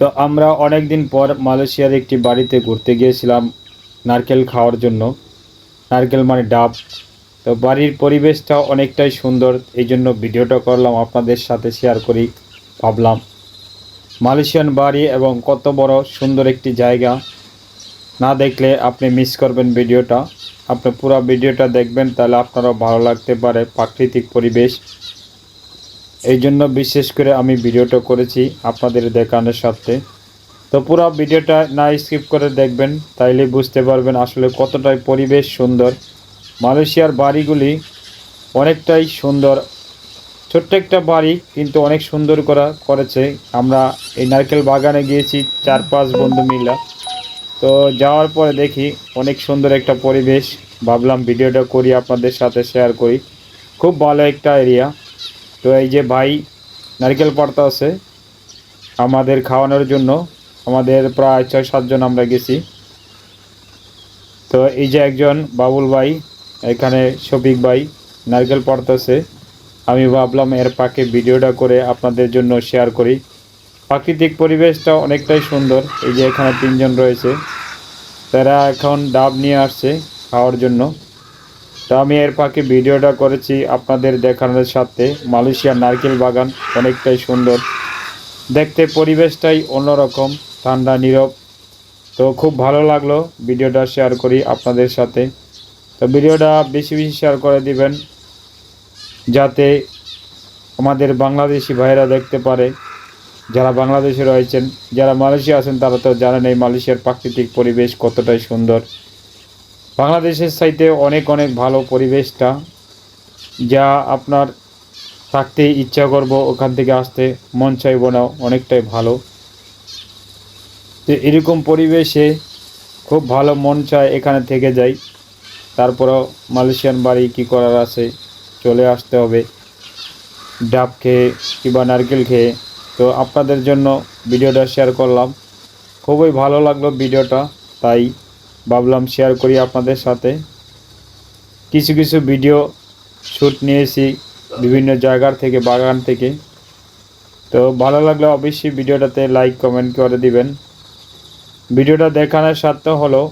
তো আমরা অনেক দিন পর মালয়েশিয়ার একটি বাড়িতে ঘুরতে গিয়েছিলাম নারকেল খাওয়ার জন্য। নারকেল মানে ডাব। তো বাড়ির পরিবেশটা অনেকটাই সুন্দর, এই জন্য ভিডিওটা করলাম, আপনাদের সাথে শেয়ার করি, ভাবলাম। মালয়েশিয়ান বাড়ি এবং কত বড় সুন্দর একটি জায়গা। না দেখলে আপনি মিস করবেন ভিডিওটা। আপনি পুরো ভিডিওটা দেখবেন, তাহলে আপনারও ভালো লাগতে পারে প্রাকৃতিক পরিবেশ। এই জন্য বিশেষ করে আমি ভিডিওটা করেছি আপনাদের দেখানোর সাথে। তো পুরো ভিডিওটা না স্কিপ করে দেখবেন, তাইলে বুঝতে পারবেন আসলে কতটাই পরিবেশ সুন্দর। মালয়েশিয়ার বাড়িগুলি অনেকটাই সুন্দর। ছোট্ট একটা বাড়ি, কিন্তু অনেক সুন্দর করা করেছে। আমরা এই নারকেল বাগানে গিয়েছি, চার পাঁচ বন্ধু মিলা। তো যাওয়ার পরে দেখি অনেক সুন্দর একটা পরিবেশ। ভাবলাম ভিডিওটা করি, আপনাদের সাথে শেয়ার করি। খুব ভালো একটা এরিয়া তো এই যে ভাই নারকেল পাড়তা আছে, আমাদের খাওয়ানোর জন্য আমাদের প্রায় ছয় সাতজন আমরা গেছি। তো এই যে একজন বাবুল ভাই, এখানে শফিক ভাই নারকেল পাড়তেছে, আমি ভাবলাম এর পাকে ভিডিওটা করে আপনাদের জন্য শেয়ার করি। প্রাকৃতিক পরিবেশটা অনেকটাই সুন্দর, এই যে এখানে তিনজন রয়েছে, তারা এখন ডাব নিয়ে আসছে খাওয়ার জন্য। তো আমি এর পাখি ভিডিওটা করেছি আপনাদের দেখানোর সাথে। মালয়েশিয়ার নারকেল বাগান অনেকটাই সুন্দর। দেখতে পরিবেশটাই অন্যরকম, ঠান্ডা, নীরব। তো খুব ভালো লাগল ভিডিওটা শেয়ার করি আপনাদের সাথে। তো ভিডিওটা বেশি বেশি শেয়ার করে দিবেন, যাতে আমাদের বাংলাদেশি ভাইরা দেখতে পারে। যারা বাংলাদেশে রয়েছেন, যারা মালয়েশিয়া আছেন, তারা তো জানেন এই মালয়েশিয়ার প্রাকৃতিক পরিবেশ কতটাই সুন্দর। বাংলাদেশের সাইতে অনেক অনেক ভালো পরিবেশটা, যা আপনার থাকতে ইচ্ছা করব, ওখান থেকে আসতে মন চাইব না, অনেকটাই ভালো। তো এরকম পরিবেশে খুব ভালো মন চায় এখানে থেকে যাই। তারপরও মালয়েশিয়ান বাড়ি কী করার আছে, চলে আসতে হবে। ডাব খেয়ে কিংবা নারকেল খেয়ে। তো আপনাদের জন্য ভিডিওটা শেয়ার করলাম। খুবই ভালো লাগল ভিডিওটা, তাই ভাবলাম শেয়ার করি আপনাদের সাথে। কিছু কিছু ভিডিও শ্যুট নিয়েছি বিভিন্ন জায়গার থেকে, বাগান থেকে। তো ভালো লাগলে অবশ্যই ভিডিওটাতে লাইক কমেন্ট করে দিবেন। ভিডিওটা দেখানোর স্বার্থ হলো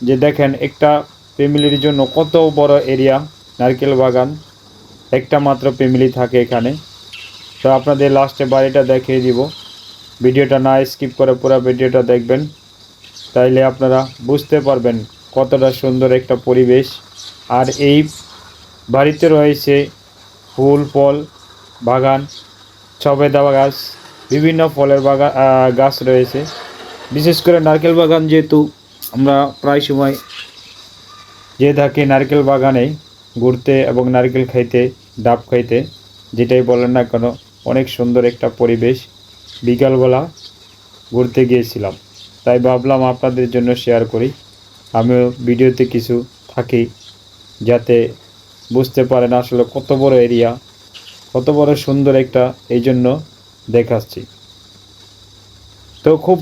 যে দেখেন একটা ফ্যামিলির জন্য কত বড় এরিয়া নারকেল বাগান। একটা মাত্র ফ্যামিলি থাকে এখানে। তো আপনাদের লাস্টে বাড়িটা দেখিয়ে দিব। ভিডিওটা না স্কিপ করে পুরো ভিডিওটা দেখবেন। তাইলে আপনারা বুঝতে পারবেন কতটা সুন্দর একটা পরিবেশ। আর এই বাড়িতে রয়েছে ফুল, ফল, বাগান, সবেদা গাছ, বিভিন্ন ফলের বাগান গাছ রয়েছে। বিশেষ করে নারকেল বাগান যেহেতু আমরা প্রায় সময় যে থাকি নারকেল বাগানে ঘুরতে এবং নারকেল খাইতে, ডাব খাইতে, যেটাই বলেন না কেন, অনেক সুন্দর একটা পরিবেশ। বিকালবেলা ঘুরতে গিয়েছিলাম। তাই ভাবলাম আপনাদের জন্য শেয়ার করি। আমিও ভিডিওতে কিছু থাকি, যাতে বুঝতে পারেন আসলে কত বড় এরিয়া কত বড় সুন্দর একটা এই জন্য দেখাচ্ছি। তো খুব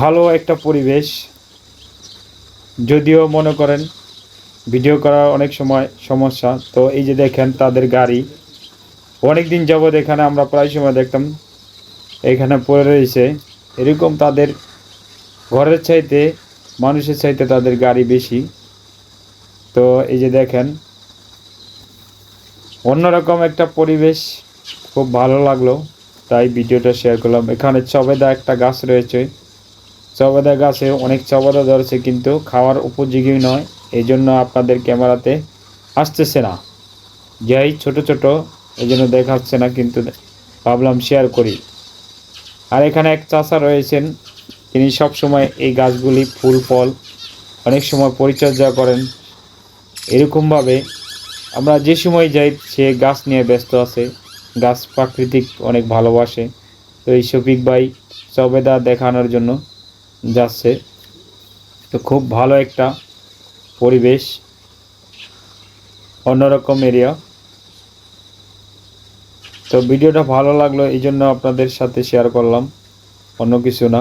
ভালো একটা পরিবেশ, যদিও মনে করেন ভিডিও করা অনেক সময় সমস্যা। তো এই যে দেখেন তাদের গাড়ি অনেক দিন যাবৎ এখানে আমরা প্রায় সময় দেখতাম, এখানে পড়ে রয়েছে। এরকম তাদের ঘরের চাইতে, মানুষের চাইতে তাদের গাড়ি বেশি। তো এই যে দেখেন, অন্যরকম একটা পরিবেশ খুব ভালো লাগল। তাই ভিডিওটা শেয়ার করলাম। এখানে চবেদা একটা গাছ রয়েছে। চবেদা গাছে অনেক চবেদা ধরেছে, কিন্তু খাওয়ার উপযোগী নয়। এই জন্য আপনাদের ক্যামেরাতে আসতেছে না। যাই, ছোট ছোট এই জন্য দেখাচ্ছে না, কিন্তু ভাবলাম শেয়ার করি। আর এখানে এক চাষা রয়েছেন। তিনি সব সময় এই গাছগুলি ফুল, ফল অনেক সময় পরিচর্যা করেন। এরকমভাবে আমরা যে সময় যাই, সে গাছ নিয়ে ব্যস্ত আছে। গাছ প্রাকৃতিক অনেক ভালোবাসে। তো এই শফিক ভাই সবেদা দেখানোর জন্য যাচ্ছে। তো খুব ভালো একটা পরিবেশ, অন্যরকম এরিয়া তো ভিডিওটা ভালো লাগল, এই জন্য আপনাদের সাথে শেয়ার করলাম, অন্য কিছু না।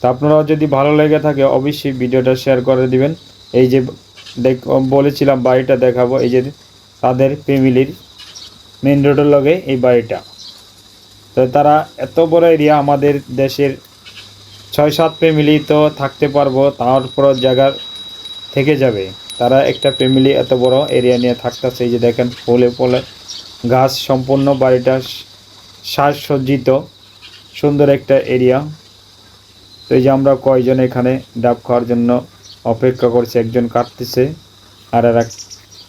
তো আপনারা যদি ভালো লেগে থাকে, অবশ্যই ভিডিওটা শেয়ার করে দিবেন। এই যে দেখ, বলেছিলাম বাড়িটা দেখাবো, এই যে তাদের ফ্যামিলির মেন রোডের লগে এই বাড়িটা। তো তারা এত বড় এরিয়া আমাদের দেশের ছয় সাত ফ্যামিলি তো থাকতে পারব, তারপর জায়গা থেকে যাবে। তারা একটা ফ্যামিলি এত বড় এরিয়া নিয়ে থাকতেছে, এই যে দেখেন ফুলে ফলে গাছ সম্পূর্ণ বাড়িটা সাজসজ্জিত, সুন্দর একটা এরিয়া। তো এই যে আমরা কয়জন এখানে ডাব খাওয়ার জন্য অপেক্ষা করছি, একজন কাটতেছে আর আর এক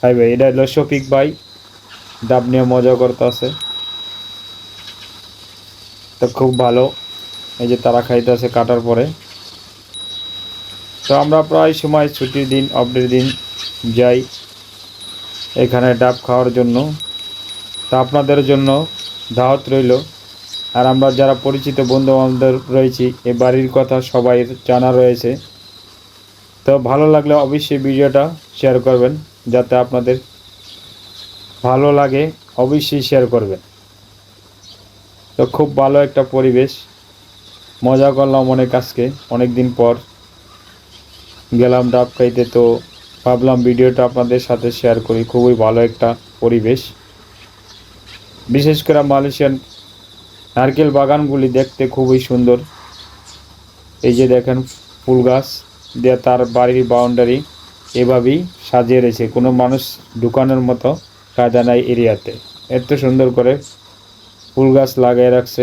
ভাই ভাই এটা হলো শফিক ভাই, ডাব নিয়ে মজা করতে আছে তো খুব ভালো, এই যে তারা খাইতেছে কাটার পরে। তো আমরা প্রায় সময় ছুটির দিন অফডের দিন যাই এখানে ডাব খাওয়ার জন্য। তা আপনাদের জন্য দাওয়াত রইল। আর আমরা যারা পরিচিত বন্ধু বান্ধব রয়েছি, এ বাড়ির কথা সবাই জানা রয়েছে। তো ভালো লাগলে অবশ্যই ভিডিওটা শেয়ার করবেন, যাতে আপনাদের ভালো লাগে, অবশ্যই শেয়ার করবেন। তো খুব ভালো একটা পরিবেশ। মজা করলাম অনেক আজকে অনেক দিন পর গেলাম ডাব খাইতে, তো ভাবলাম ভিডিওটা আপনাদের সাথে শেয়ার করি। খুবই ভালো একটা পরিবেশ। বিশেষ করে মালয়েশিয়ান নারকেল বাগানগুলি দেখতে খুবই সুন্দর। এই যে দেখেন ফুল গাছ, দিয়ে তার বাড়ির বাউন্ডারি এভাবেই সাজিয়ে রয়েছে কোনো মানুষ ঢুকানোর মতো কাজা নাই এরিয়াতে। এত সুন্দর করে ফুল গাছ লাগিয়ে রাখছে।